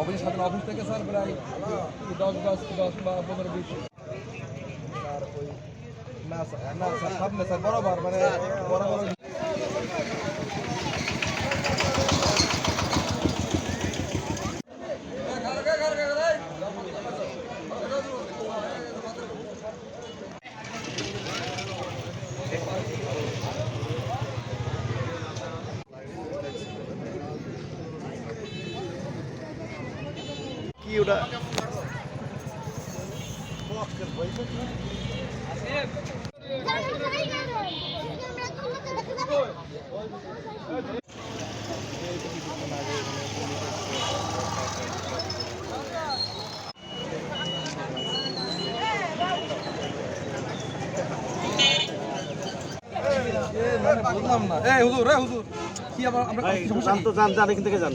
Office সাধারণ office থেকে sir প্রায় দশ দশ দশ বা পনেরো বিশ। না, স্যার না, স্যার, সামনে, স্যার, বরাবর মানে বরাবর কি ওটা? এ, মানে বুঝলাম না এই হুজুর এই হুজুর। কি আবার আমরা কি? তো যান যান এখান থেকে যান।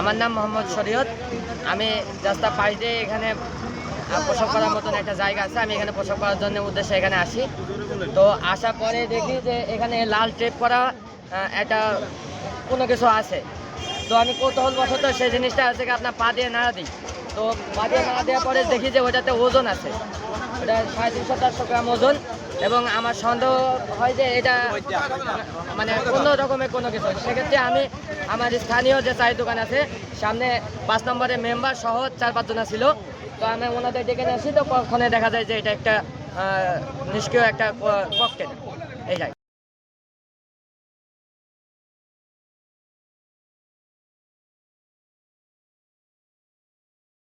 আমার নাম মোহাম্মদ শরীয়ত। আমি রাস্তা পাশ এখানে প্রসব করার মতন একটা জায়গা আছে। আমি এখানে প্রসব করার জন্য উদ্দেশ্যে এখানে আসি। তো আসার পরে দেখি যে এখানে লাল ট্রেপ করা একটা কোনো কিছু আছে। তো আমি কৌতূহল বশত সেই জিনিসটা আছে আপনার পা দিয়ে নাড়া দিই। তো পা দিয়ে নাড়া দেওয়ার পরে দেখি যে ওটাতে ওজন আছে। ওটা সাড়ে তিনশো, চারশো গ্রাম ওজন এবং আমার সন্দেহ হয় যে এটা মানে কোনো রকমের কোনো কিছু সেক্ষেত্রে আমি আমার স্থানীয় যে চায়ের দোকান আছে, সামনে পাঁচ নম্বরের মেম্বার সহ চার পাঁচজনা ছিল। তো আমি ওনাদের ডেকে নিয়ে আসি, তো ওখানে দেখা যায় যে এটা একটা নিষ্ক্রিয় একটা ককটেল। এই যায়